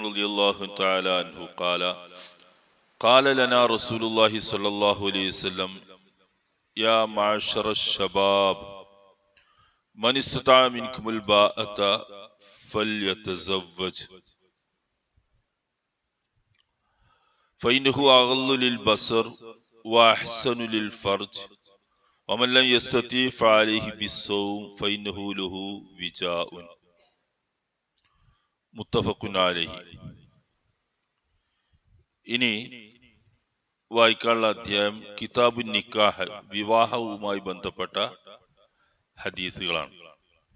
رضي الله تعالى عنه قال قال لنا رسول الله صلى الله عليه وسلم يا معشر الشباب من استطاع منكم الباءة فليتزوج. فإنه أغل للبصر وأحسن للفرج ومن لم يستطيع فعليه بالصوم فإنه له وجاء. മുത്തഫക്കുൻ അലഹി. ഇനി വായിക്കാനുള്ള അധ്യായം കിതാബു നിക്കാഹ് വിവാഹവുമായി ബന്ധപ്പെട്ട ഹദീസുകളാണ്.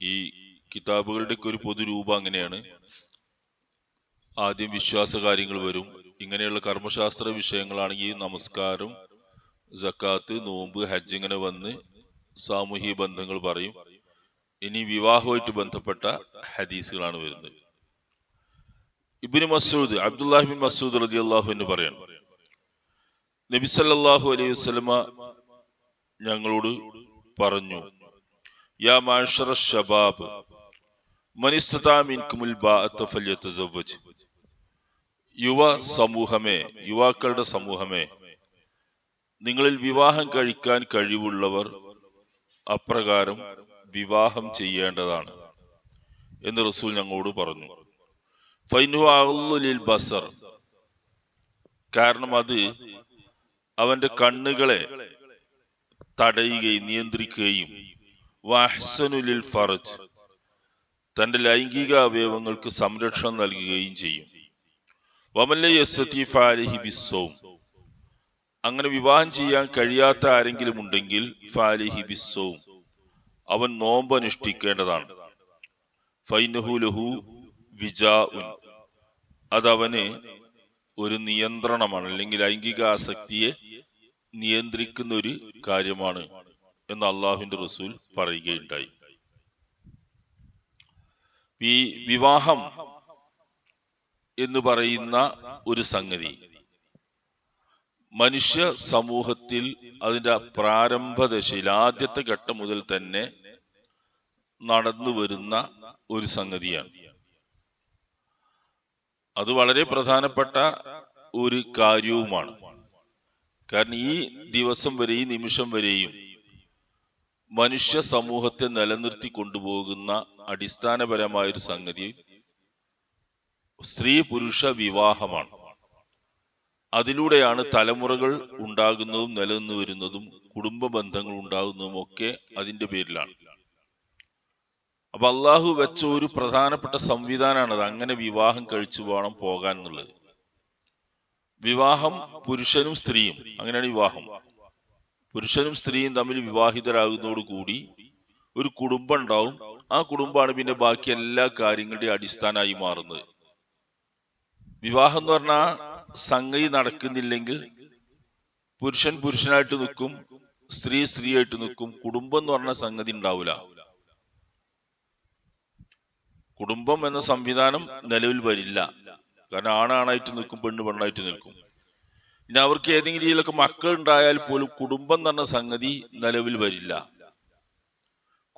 ഈ കിതാബുകളുടെ ഒരു പൊതുരൂപം അങ്ങനെയാണ്. ആദ്യം വിശ്വാസ കാര്യങ്ങൾ വരും. ഇങ്ങനെയുള്ള കർമ്മശാസ്ത്ര വിഷയങ്ങളാണെങ്കിൽ നമസ്കാരം ജക്കാത്ത് നോമ്പ് ഹജ്ജ് ഇങ്ങനെ വന്ന് സാമൂഹിക ബന്ധങ്ങൾ പറയും. ഇനി വിവാഹവുമായിട്ട് ബന്ധപ്പെട്ട ഹദീസുകളാണ് വരുന്നത്. ഇബിന് മസൂദ് അബ്ദുല്ലാഹിബിൻ മസൂദ് റതി അള്ളാഹു എന്ന് പറയണം നബി സല്ലല്ലാഹു അലൈഹി വസ്ലമ ഞങ്ങളോട് പറഞ്ഞു യാ മാഷറ ഷബാബ് യുവ സമൂഹമേ യുവാക്കളുടെ സമൂഹമേ നിങ്ങളിൽ വിവാഹം കഴിക്കാൻ കഴിവുള്ളവർ അപ്രകാരം വിവാഹം ചെയ്യേണ്ടതാണ് എന്ന് റസൂൽ ഞങ്ങളോട് പറഞ്ഞു. ബസർ. കാരണം അത് അവന്റെ കണ്ണുകളെ തടയുകയും നിയന്ത്രിക്കുകയും. വാഹ്സനുലിൽ ഫറജ് തന്റെ ലൈംഗിക അവയവങ്ങൾക്ക് സംരക്ഷണം നൽകുകയും ചെയ്യും. വമല്ലി ബിസ്സവും അങ്ങനെ വിവാഹം ചെയ്യാൻ കഴിയാത്ത ആരെങ്കിലും ഉണ്ടെങ്കിൽ ഫാലിഹി ബിസ്സവും അവൻ നോമ്പ് അനുഷ്ഠിക്കേണ്ടതാണ് ഫൈനഹുലഹു വിജാ അതവന് ഒരു നിയന്ത്രണമാണ് അല്ലെങ്കിൽ ലൈംഗിക ആസക്തിയെ നിയന്ത്രിക്കുന്ന ഒരു കാര്യമാണ് എന്ന് അള്ളാഹുവിന്റെ റസൂൽ പറയുകയുണ്ടായി. ഈ വിവാഹം എന്ന് പറയുന്ന ഒരു സംഗതി. മനുഷ്യ സമൂഹത്തിൽ അതിന്റെ പ്രാരംഭ ദശയിൽ ആദ്യത്തെ ഘട്ടം മുതൽ തന്നെ നടന്നു വരുന്ന ഒരു സംഗതിയാണ്. അത് വളരെ പ്രധാനപ്പെട്ട ഒരു കാര്യവുമാണ്. കാരണം ഈ ദിവസം വരെ ഈ നിമിഷം വരെയും മനുഷ്യ സമൂഹത്തെ നിലനിർത്തി കൊണ്ടുപോകുന്ന അടിസ്ഥാനപരമായ ഒരു സംഗതി സ്ത്രീ പുരുഷ വിവാഹമാണ്. അതിലൂടെയാണ് തലമുറകൾ ഉണ്ടാകുന്നതും നിലനിന്ന് വരുന്നതും കുടുംബ ബന്ധങ്ങൾ ഉണ്ടാകുന്നതും ഒക്കെ അതിന്റെ പേരിലാണ്. അപ്പൊ അള്ളാഹു വെച്ച ഒരു പ്രധാനപ്പെട്ട സംവിധാനമാണ് അത് അങ്ങനെ വിവാഹം കഴിച്ചു വേണം പോകാൻ എന്നുള്ളത്. വിവാഹം പുരുഷനും സ്ത്രീയും. അങ്ങനെയാണ് വിവാഹം. പുരുഷനും സ്ത്രീയും തമ്മിൽ വിവാഹിതരാകുന്നതോടുകൂടി ഒരു കുടുംബം ഉണ്ടാവും. ആ കുടുംബമാണ് പിന്നെ ബാക്കി എല്ലാ കാര്യങ്ങളുടെയും അടിസ്ഥാനമായി മാറുന്നത്. വിവാഹം എന്ന് പറഞ്ഞാൽ സംഗതി നടക്കുന്നില്ലെങ്കിൽ പുരുഷൻ പുരുഷനായിട്ട് നിൽക്കും സ്ത്രീ സ്ത്രീയായിട്ട് നിൽക്കും. കുടുംബം എന്ന് പറഞ്ഞ സംഗതി ഉണ്ടാവില്ല കുടുംബം എന്ന സംവിധാനം നിലവിൽ വരില്ല. കാരണം ആണാണായിട്ട് നിൽക്കും പെണ്ണ് പെണ്ണായിട്ട് നിൽക്കും. പിന്നെ അവർക്ക് ഏതെങ്കിലും രീതിയിലൊക്കെ മക്കൾ ഉണ്ടായാൽ പോലും കുടുംബം എന്ന സംഗതി നിലവിൽ വരില്ല.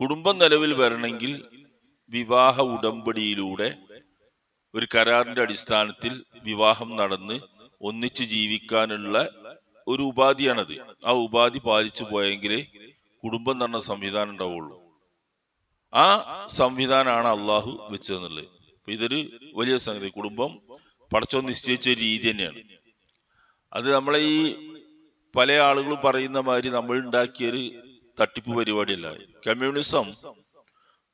കുടുംബം നിലവിൽ വരണമെങ്കിൽ വിവാഹ ഉടമ്പടിയിലൂടെ ഒരു കരാറിന്റെ അടിസ്ഥാനത്തിൽ വിവാഹം നടന്ന് ഒന്നിച്ച് ജീവിക്കാനുള്ള ഒരു ഉപാധിയാണത്. ആ ഉപാധി പാലിച്ചു പോയെങ്കിലേ കുടുംബം എന്ന സംവിധാനം ഉണ്ടാവുള്ളൂ. ആ സംവിധാനമാണ് അള്ളാഹു വെച്ചതെന്നുള്ളത്. അപ്പൊ ഇതൊരു വലിയ സംഗതി. കുടുംബം പടച്ചോ നിശ്ചയിച്ച രീതി തന്നെയാണ്. അത് നമ്മളെ ഈ പല ആളുകൾ പറയുന്ന മാതിരി നമ്മൾ ഉണ്ടാക്കിയൊരു തട്ടിപ്പ് പരിപാടിയല്ല. കമ്മ്യൂണിസം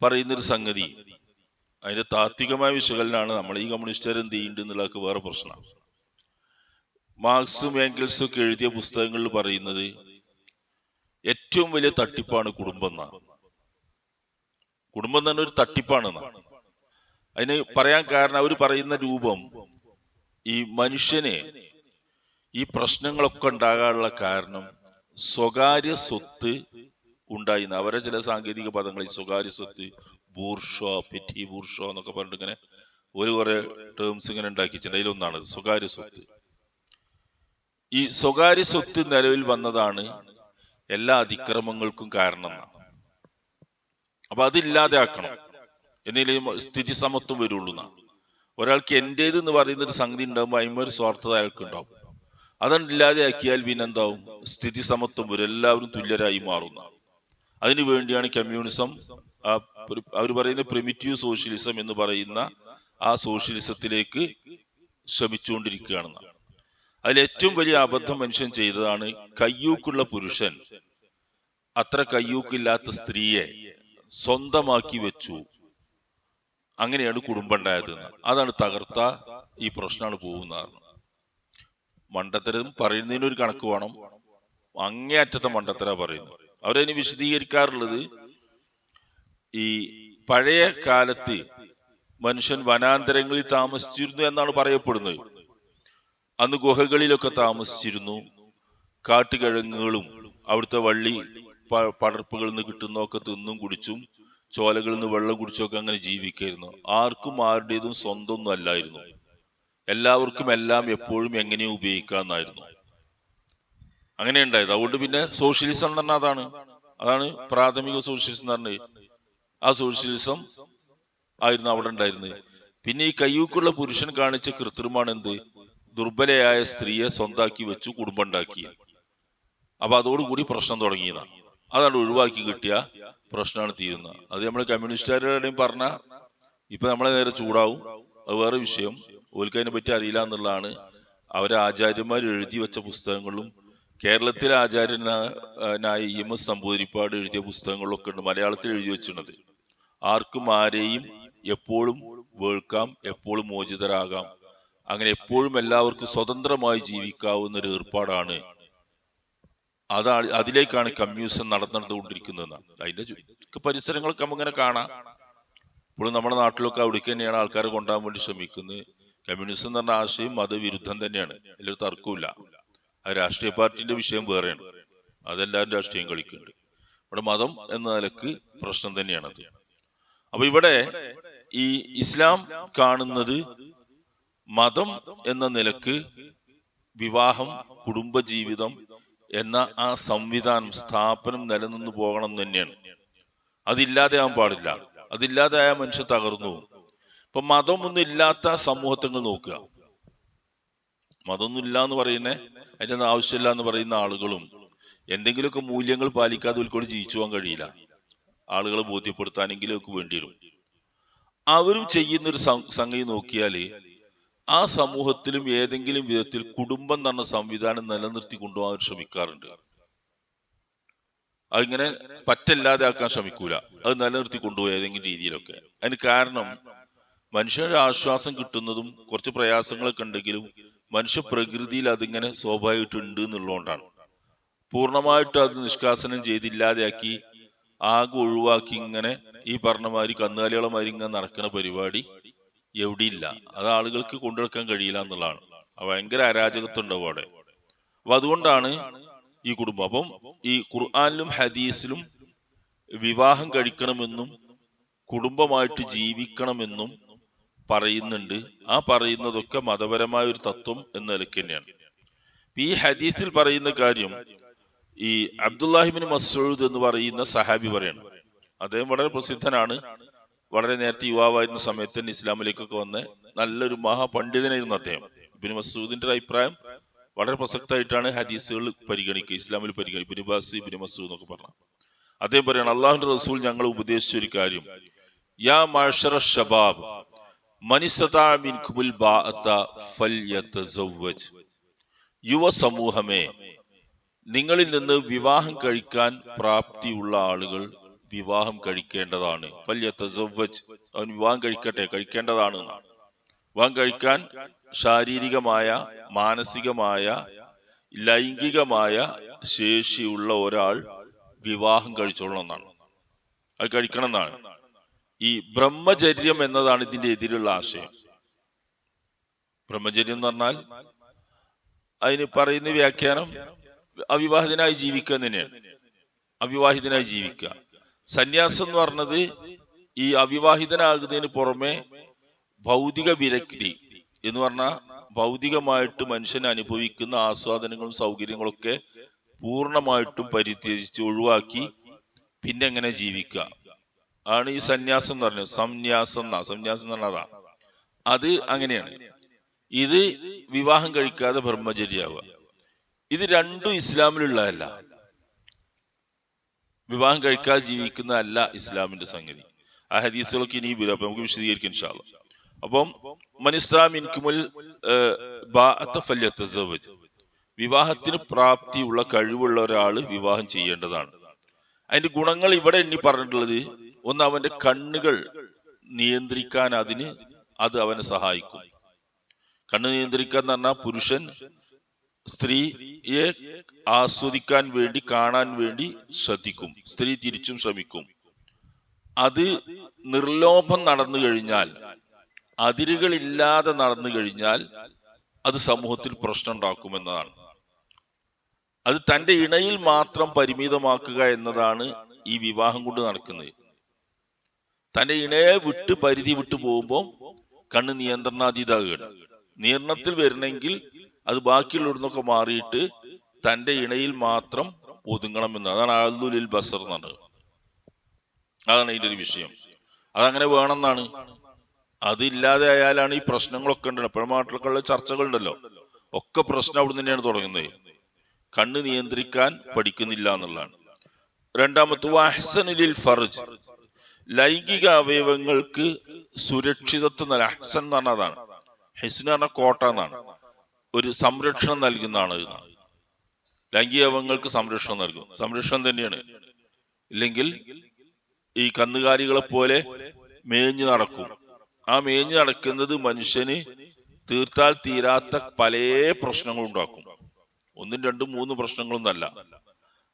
പറയുന്നൊരു സംഗതി. അതിന്റെ താത്വികമായ വിശകലനമാണ് നമ്മൾ ഈ കമ്മ്യൂണിസ്റ്റുകാർ എന്ത് ചെയ്യുന്നുണ്ട് എന്നുള്ളതൊക്കെ വേറെ പ്രശ്നമാണ് മാർക്സും ഏംഗൽസും ഒക്കെ എഴുതിയ പുസ്തകങ്ങളിൽ പറയുന്നത് ഏറ്റവും വലിയ തട്ടിപ്പാണ് കുടുംബം എന്നാണ്. കുടുംബം തന്നെ ഒരു തട്ടിപ്പാണെന്നാണ് അതിന് പറയാൻ കാരണം അവർ പറയുന്ന രൂപം ഈ മനുഷ്യനെ ഈ പ്രശ്നങ്ങളൊക്കെ ഉണ്ടാകാനുള്ള കാരണം സ്വകാര്യ സ്വത്ത് ഉണ്ടായിരുന്ന അവരെ ചില സാങ്കേതിക പദങ്ങൾ ഈ സ്വകാര്യ സ്വത്ത് ബൂർഷോ പെറ്റി ബൂർഷോ എന്നൊക്കെ പറഞ്ഞിട്ട് ഇങ്ങനെ ഒരു കുറെ ടേംസ് ഇങ്ങനെ ഉണ്ടാക്കിയിട്ടുണ്ട്. അതിലൊന്നാണ് സ്വകാര്യ സ്വത്ത്. ഈ സ്വകാര്യ സ്വത്ത് നിലവിൽ വന്നതാണ് എല്ലാ അതിക്രമങ്ങൾക്കും കാരണം അപ്പൊ അതില്ലാതെ ആക്കണം എന്നതിലേ സ്ഥിതി സമത്വം വരുള്ളൂ എന്നാ. ഒരാൾക്ക് എന്റേത് എന്ന് പറയുന്ന ഒരു സംഗതി ഉണ്ടാകുമ്പോൾ ഒരു സ്വാർത്ഥത അയാൾക്ക് ഉണ്ടാവും. അതാണ് ഇല്ലാതെയാക്കിയാൽ പിന്നെ എന്താവും സ്ഥിതി സമത്വം വരും. എല്ലാവരും തുല്യരായി മാറുന്ന അതിനു വേണ്ടിയാണ് കമ്മ്യൂണിസം അവർ പറയുന്ന പ്രിമിറ്റീവ് സോഷ്യലിസം എന്ന് പറയുന്ന ആ സോഷ്യലിസത്തിലേക്ക് ശ്രമിച്ചുകൊണ്ടിരിക്കുകയാണെന്ന് അതിൽ ഏറ്റവും വലിയ അബദ്ധം മനുഷ്യൻ ചെയ്തതാണ് കയ്യൂക്കുള്ള പുരുഷൻ. അത്ര കയ്യൂക്കില്ലാത്ത സ്ത്രീയെ സ്വന്തമാക്കി വെച്ചു. അങ്ങനെയാണ് കുടുംബം ഉണ്ടായത് അതാണ് തകർത്ത ഈ പ്രശ്നമാണ് പോകുന്ന മണ്ടത്തരം പറയുന്നതിന് ഒരു കണക്ക് വേണം. അങ്ങേയറ്റത്തെ മണ്ടത്തര പറയുന്നു അവരതിന് വിശദീകരിക്കാറുള്ളത് ഈ പഴയ കാലത്ത് മനുഷ്യൻ വനാന്തരങ്ങളിൽ താമസിച്ചിരുന്നു എന്നാണ് പറയപ്പെടുന്നത്. അന്ന് ഗുഹകളിലൊക്കെ താമസിച്ചിരുന്നു. കാട്ടുകിഴങ്ങുകളും അവിടുത്തെ വള്ളി പടർപ്പുകളിൽ നിന്ന് കിട്ടുന്നതൊക്കെ തിന്നും കുടിച്ചും ചോലകളിൽ നിന്ന് വെള്ളം കുടിച്ചൊക്കെ അങ്ങനെ ജീവിക്കായിരുന്നു. ആർക്കും ആരുടേതും സ്വന്തമൊന്നും അല്ലായിരുന്നു. എല്ലാവർക്കും എല്ലാം എപ്പോഴും എങ്ങനെയും ഉപയോഗിക്കാമെന്നായിരുന്നു. അങ്ങനെ ഉണ്ടായത്. അതുകൊണ്ട് പിന്നെ സോഷ്യലിസം എന്ന് പറഞ്ഞാൽ അതാണ്. അതാണ് പ്രാഥമിക സോഷ്യലിസം എന്ന് പറഞ്ഞത് ആ സോഷ്യലിസം ആയിരുന്നു അവിടെ ഉണ്ടായിരുന്നത്. പിന്നെ ഈ കയ്യൂക്കുള്ള പുരുഷൻ കാണിച്ച കൃത്രിമാണ് എന്ത്? ദുർബലയായ സ്ത്രീയെ സ്വന്താക്കി വെച്ചു കുടുംബം ഉണ്ടാക്കി. അപ്പൊ അതോടുകൂടി പ്രശ്നം തുടങ്ങിയതാണ് അതാണ് ഒഴിവാക്കി കിട്ടിയ പ്രശ്നമാണ് തീരുന്നത്. അത് നമ്മൾ കമ്മ്യൂണിസ്റ്റുകാരുടെയും പറഞ്ഞ ഇപ്പൊ നമ്മളെ നേരെ ചൂടാവും. അത് വേറെ വിഷയം. ഓൽക്ക് അതിനെ പറ്റി അറിയില്ല എന്നുള്ളതാണ്. അവരെ ആചാര്യന്മാർ എഴുതി വെച്ച പുസ്തകങ്ങളും കേരളത്തിലെ ആചാര്യനായ ഇ എം എസ് നമ്പൂതിരിപ്പാട് എഴുതിയ പുസ്തകങ്ങളിലൊക്കെ ഉണ്ട് മലയാളത്തിൽ എഴുതി വെച്ചിട്ടുണ്ട് ആർക്കും ആരെയും എപ്പോഴും വേൾക്കാം എപ്പോഴും മോചിതരാകാം. അങ്ങനെ എപ്പോഴും എല്ലാവർക്കും സ്വതന്ത്രമായി ജീവിക്കാവുന്ന ഒരു ഏർപ്പാടാണ് അതാണ് അതിലേക്കാണ് കമ്മ്യൂണിസം നടന്നുകൊണ്ടിരിക്കുന്നത് അതിന്റെ പരിസരങ്ങളൊക്കെ നമുക്കിങ്ങനെ കാണാം. ഇപ്പോഴും നമ്മുടെ നാട്ടിലൊക്കെ അവിടേക്ക് തന്നെയാണ് ആൾക്കാരെ കൊണ്ടുപോകാൻ വേണ്ടി ശ്രമിക്കുന്നത്. കമ്മ്യൂണിസം എന്ന് പറഞ്ഞ ആശയം മതവിരുദ്ധം തന്നെയാണ്. അതിലൊരു തർക്കമില്ല ആ രാഷ്ട്രീയ പാർട്ടിന്റെ വിഷയം വേറെയാണ്. അതെല്ലാവരും രാഷ്ട്രീയം കളിക്കുന്നുണ്ട്. ഇവിടെ മതം എന്ന നിലയ്ക്ക് പ്രശ്നം തന്നെയാണത്. അപ്പൊ ഇവിടെ ഈ ഇസ്ലാം കാണുന്നത് മതം എന്ന നിലയ്ക്ക് വിവാഹം കുടുംബജീവിതം എന്ന ആ സംവിധാനം സ്ഥാപനം നിലനിന്ന് പോകണം തന്നെയാണ്. അതില്ലാതെ ആവാൻ പാടില്ല. അതില്ലാതെ ആയ മനുഷ്യൻ തകർന്നു. ഇപ്പൊ മതമൊന്നും ഇല്ലാത്ത സമൂഹത്തങ്ങൾ നോക്കുക? മതമൊന്നും ഇല്ല എന്ന് പറയുന്നേ അതിന്റെ ആവശ്യമില്ല എന്ന് പറയുന്ന ആളുകളും എന്തെങ്കിലുമൊക്കെ മൂല്യങ്ങൾ പാലിക്കാതെ ഉൾക്കൊണ്ട് ജീവിച്ചു പോകാൻ കഴിയില്ല. ആളുകളെ ബോധ്യപ്പെടുത്താനെങ്കിലും ഒക്കെ വേണ്ടി വരും. അവരും ചെയ്യുന്നൊരു സംഗതി നോക്കിയാൽ ആ സമൂഹത്തിലും ഏതെങ്കിലും വിധത്തിൽ കുടുംബം എന്ന സംവിധാനം നിലനിർത്തി കൊണ്ടുപോകാൻ അവർ ശ്രമിക്കാറുണ്ട്. അതിങ്ങനെ പറ്റല്ലാതെ ആക്കാൻ ശ്രമിക്കൂല. അത് നിലനിർത്തി കൊണ്ടുപോയി ഏതെങ്കിലും രീതിയിലൊക്കെ. അതിന് കാരണം മനുഷ്യരുടെ ആശ്വാസം കിട്ടുന്നതും കുറച്ച് പ്രയാസങ്ങളൊക്കെ ഉണ്ടെങ്കിലും മനുഷ്യ പ്രകൃതിയിൽ അതിങ്ങനെ സ്വാഭാവികമായിട്ടുണ്ട് എന്നുള്ളതുകൊണ്ടാണ്. പൂർണമായിട്ട് അത് നിഷ്കാസനം ചെയ്തില്ലാതെയാക്കി ആകെ ഒഴിവാക്കി ഇങ്ങനെ ഈ പറഞ്ഞ മാതിരി കന്നുകാലികളെ മാതിരി ഇങ്ങനെ നടക്കുന്ന പരിപാടി എവിടെയില്ല. അത് ആളുകൾക്ക് കൊണ്ടുവെക്കാൻ കഴിയില്ല എന്നുള്ളതാണ്. ഭയങ്കര അരാജകത്വം ഉണ്ടാവും അവിടെ. അപ്പൊ അതുകൊണ്ടാണ് ഈ കുടുംബം. അപ്പം ഈ ഖുർആാനിലും ഹദീസിലും വിവാഹം കഴിക്കണമെന്നും കുടുംബമായിട്ട് ജീവിക്കണമെന്നും പറയുന്നുണ്ട്. ആ പറയുന്നതൊക്കെ മതപരമായ ഒരു തത്വം എന്ന നിലയ്ക്ക് തന്നെയാണ്. ഈ ഹദീസിൽ പറയുന്ന കാര്യം ഈ അബ്ദുല്ലാഹിബിൻ മസൂദ് എന്ന് പറയുന്ന സഹാബി പറയണം. അദ്ദേഹം വളരെ പ്രസിദ്ധനാണ്. വളരെ നേരത്തെ യുവാവായിരുന്ന സമയത്ത് തന്നെ ഇസ്ലാമിലേക്കൊക്കെ വന്ന് നല്ലൊരു മഹാപണ്ഡിതനായിരുന്നു അദ്ദേഹം. ഇബിന് മസൂദിന്റെ അഭിപ്രായം വളരെ പ്രസക്തമായിട്ടാണ് ഹദീസുകൾ പരിഗണിക്കുക ഇസ്ലാമിൽ പരിഗണിക്കുക. ഇബിന് ബാസ് ഇബിന് മസൂദ് എന്നൊക്കെ പറഞ്ഞു അദ്ദേഹം പറയാണ് അള്ളാഹുന്റെ റസൂൽ ഞങ്ങൾ ഉപദേശിച്ച ഒരു കാര്യം. യാ മാഷറ ഷബാബ് യുവ സമൂഹമേ നിങ്ങളിൽ നിന്ന് വിവാഹം കഴിക്കാൻ പ്രാപ്തിയുള്ള ആളുകൾ വിവാഹം കഴിക്കേണ്ടതാണ്. അവൻ വിവാഹം കഴിക്കട്ടെ കഴിക്കേണ്ടതാണ്. വിവാഹം കഴിക്കാൻ ശാരീരികമായ മാനസികമായ ലൈംഗികമായ ശേഷിയുള്ള ഒരാൾ വിവാഹം കഴിച്ചോളണം എന്നാണ്. അത് കഴിക്കണം എന്നാണ്. ഈ ബ്രഹ്മചര്യം എന്നതാണ് ഇതിന്റെ എതിരുള്ള ആശയം. ബ്രഹ്മചര്യം എന്ന് പറഞ്ഞാൽ അതിന് പറയുന്ന വ്യാഖ്യാനം അവിവാഹിതനായി ജീവിക്കുക തന്നെയാണ്. അവിവാഹിതനായി ജീവിക്കുക. സന്യാസം എന്ന് പറഞ്ഞത് ഈ അവിവാഹിതനാകുന്നതിന് പുറമെ ഭൗതിക വിരക്തി എന്ന് പറഞ്ഞാൽ ഭൗതികമായിട്ട് മനുഷ്യൻ അനുഭവിക്കുന്ന ആസ്വാദനങ്ങളും സൗകര്യങ്ങളൊക്കെ പൂർണമായിട്ടും പരിത്യജിച്ച് ഒഴിവാക്കി പിന്നെ എങ്ങനെ ജീവിക്കുക. ആണ് ഈ സന്യാസം എന്ന് പറഞ്ഞത്. സംന്യാസം എന്നാ? സംന്യാസം എന്ന് പറഞ്ഞതാ അത് അങ്ങനെയാണ്. ഇത് വിവാഹം കഴിക്കാതെ ബ്രഹ്മചര്യാവുക. ഇത് രണ്ടും ഇസ്ലാമിലുള്ളതല്ല. വിവാഹം കഴിക്കാതെ ജീവിക്കുന്നതല്ല ഇസ്ലാമിന്റെ സംഗതി. ആ ഹദീസുകളൊക്കെ ഇനി വരും. അപ്പൊ നമുക്ക് വിശദീകരിക്കാൻ ഇൻഷാല്ല അപ്പം മനിസ്ലാമിൻകുമുൽ വിവാഹത്തിന് പ്രാപ്തിയുള്ള കഴിവുള്ള ഒരാൾ വിവാഹം ചെയ്യേണ്ടതാണ്. അതിന്റെ ഗുണങ്ങൾ ഇവിടെ എണ്ണി പറഞ്ഞിട്ടുള്ളത് ഒന്ന് അവന്റെ കണ്ണുകൾ നിയന്ത്രിക്കാൻ അതിന് അത് അവനെ സഹായിക്കും. കണ്ണ് നിയന്ത്രിക്കാൻ പറഞ്ഞാൽ പുരുഷൻ സ്ത്രീയെ ആസ്വദിക്കാൻ വേണ്ടി കാണാൻ വേണ്ടി ശ്രദ്ധിക്കും. സ്ത്രീ തിരിച്ചും ശ്രമിക്കും. അത് നിർലോഭം നടന്നു കഴിഞ്ഞാൽ അതിരുകളില്ലാതെ നടന്നു കഴിഞ്ഞാൽ അത് സമൂഹത്തിൽ പ്രശ്നം ഉണ്ടാക്കുമെന്നതാണ് അത് തന്റെ ഇണയിൽ മാത്രം പരിമിതമാക്കുക എന്നതാണ് ഈ വിവാഹം കൊണ്ട് നടക്കുന്നത്. തന്റെ ഇണയെ വിട്ട് പരിധി വിട്ടു പോകുമ്പോൾ കണ്ണ് നിയന്ത്രണാതീതാകുകയാണ് നിയന്ത്രണത്തിൽ വരണമെങ്കിൽ അത് ബാക്കിയുള്ളവരിന്നൊക്കെ മാറിയിട്ട് തന്റെ ഇണയിൽ മാത്രം ഒതുങ്ങണമെന്ന് അതാണ് ആൽദുലിൽ ബസർ എന്നാണ് അതാണ് ഇതിന്റെ ഒരു വിഷയം. അതങ്ങനെ വേണമെന്നാണ്. അതില്ലാതെ ആയാലാണ് ഈ പ്രശ്നങ്ങളൊക്കെ ഉണ്ടല്ലോ. നാട്ടിലൊക്കെയുള്ള ചർച്ചകളുണ്ടല്ലോ. ഒക്കെ പ്രശ്നം അവിടെ തന്നെയാണ് തുടങ്ങുന്നത്. കണ്ണ് നിയന്ത്രിക്കാൻ പഠിക്കുന്നില്ല എന്നുള്ളതാണ്. രണ്ടാമത്തെ വാഹ്സനിലിൽ ഫർജ്. ലൈംഗിക അവയവങ്ങൾക്ക് സുരക്ഷിതത്വം നൽകാൻ അഹ്സൻ എന്ന് പറഞ്ഞതാണ്. അതാണ് പറഞ്ഞ കോട്ട എന്നാണ്. ഒരു സംരക്ഷണം നൽകുന്നതാണ് എന്നാണ് ലൈംഗിക അവങ്ങൾക്ക് സംരക്ഷണം നൽകും. സംരക്ഷണം തന്നെയാണ്. ഇല്ലെങ്കിൽ ഈ കന്നുകാലികളെ പോലെ മേഞ്ഞു നടക്കും. ആ മേഞ്ഞു നടക്കുന്നത് മനുഷ്യന് തീർത്താൽ തീരാത്ത പല പ്രശ്നങ്ങളും ഉണ്ടാക്കും. ഒന്നും രണ്ടും മൂന്ന് പ്രശ്നങ്ങളൊന്നല്ല.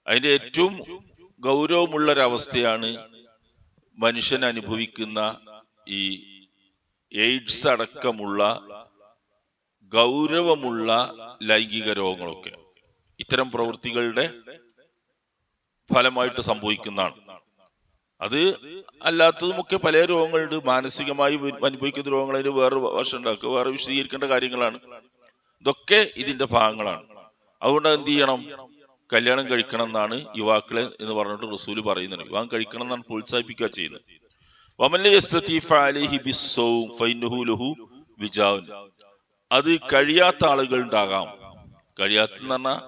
അതിന്റെ ഏറ്റവും ഗൗരവമുള്ള ഒരവസ്ഥയാണ് മനുഷ്യൻ അനുഭവിക്കുന്ന ഈ എയ്ഡ്സ് അടക്കമുള്ള ഗൗരവമുള്ള ലൈംഗിക രോഗങ്ങളൊക്കെ. ഇത്തരം പ്രവൃത്തികളുടെ ഫലമായിട്ട് സംഭവിക്കുന്നതാണ്. അത് അല്ലാത്തതുമൊക്കെ പല രോഗങ്ങളുണ്ട്. മാനസികമായി അനുഭവിക്കുന്ന രോഗങ്ങൾ അതിന് വേറെ വശം ഉണ്ടാക്കുക. വേറെ വിശദീകരിക്കേണ്ട കാര്യങ്ങളാണ്. ഇതൊക്കെ ഇതിന്റെ ഭാഗങ്ങളാണ്. അതുകൊണ്ട് എന്ത് ചെയ്യണം? കല്യാണം കഴിക്കണം എന്നാണ് യുവാക്കളെ എന്ന് പറഞ്ഞിട്ട് റസൂൽ പറയുന്നത് വിവാഹം കഴിക്കണം എന്നാണ് പ്രോത്സാഹിപ്പിക്കുക ചെയ്യുന്നത്. അത് കഴിയാത്ത ആളുകൾ ഉണ്ടാകാം കഴിയാത്ത പറഞ്ഞാൽ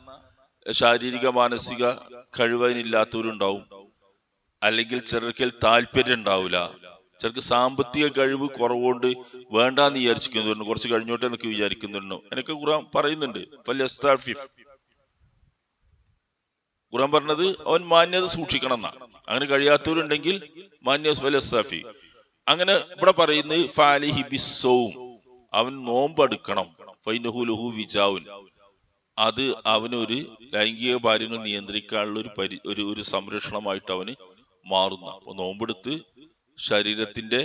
ശാരീരിക മാനസിക കഴിവതിനില്ലാത്തവരുണ്ടാവും അല്ലെങ്കിൽ ചിലർക്ക് താല്പര്യം ഉണ്ടാവില്ല ചിലർക്ക് സാമ്പത്തിക കഴിവ് കുറവുകൊണ്ട് വേണ്ടാന്ന് വിചാരിച്ചിരിക്കുന്നുണ്ട് കുറച്ച് കഴിഞ്ഞോട്ടെ എന്നൊക്കെ വിചാരിക്കുന്നുണ്ടോ എനിക്ക് ഖുറാൻ പറയുന്നുണ്ട്. ഫല്യസ്താഫിഫ്. ഖുറാൻ പറഞ്ഞത് അവൻ മാന്യത സൂക്ഷിക്കണം എന്നാ. അങ്ങനെ കഴിയാത്തവരുണ്ടെങ്കിൽ മാന്യ അങ്ങനെ ഇവിടെ പറയുന്നത് ഫാലിഹി ബിസ്സവും അവൻ നോമ്പെടുക്കണം. ഫൈനഹു ലഹു വിജാവുൻ അത് അവനൊരു ലൈംഗിക കാര്യങ്ങൾ നിയന്ത്രിക്കാനുള്ള ഒരു പരി ഒരു ഒരു സംരക്ഷണമായിട്ട് അവന് മാറുന്ന. നോമ്പെടുത്ത് ശരീരത്തിന്റെ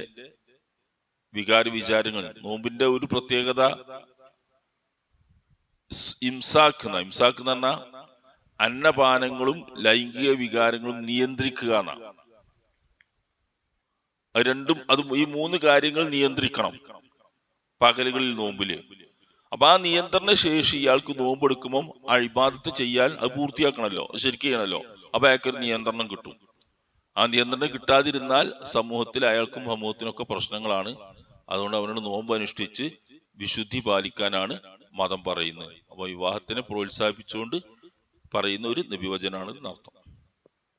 വികാര വിചാരങ്ങൾ നോമ്പിന്റെ ഒരു പ്രത്യേകത ഇംസാക്കുന്ന ഇംസാക്ക് എന്ന അന്നപാനങ്ങളും ലൈംഗിക വികാരങ്ങളും നിയന്ത്രിക്കുക എന്നാണ് രണ്ടും അത് ഈ മൂന്ന് കാര്യങ്ങൾ നിയന്ത്രിക്കണം. പകലുകളിൽ നോമ്പിൽ. അപ്പൊ ആ നിയന്ത്രണ ശേഷി ഇയാൾക്ക് നോമ്പെടുക്കുമ്പോൾ അഴിബാദത്ത് ചെയ്യാൻ അത് പൂർത്തിയാക്കണമല്ലോ അത് ശരിക്കും ചെയ്യണമല്ലോ അപ്പൊ അയാൾക്കൊരു നിയന്ത്രണം കിട്ടും. ആ നിയന്ത്രണം കിട്ടാതിരുന്നാൽ സമൂഹത്തിൽ അയാൾക്കും സമൂഹത്തിനൊക്കെ പ്രശ്നങ്ങളാണ്. അതുകൊണ്ട് അവനോട് നോമ്പ് അനുഷ്ഠിച്ച് വിശുദ്ധി പാലിക്കാനാണ് മതം പറയുന്നത്. അപ്പൊ വിവാഹത്തിനെ പ്രോത്സാഹിപ്പിച്ചുകൊണ്ട് പറയുന്ന ഒരു നിബിവചനാണ് എന്നർത്ഥം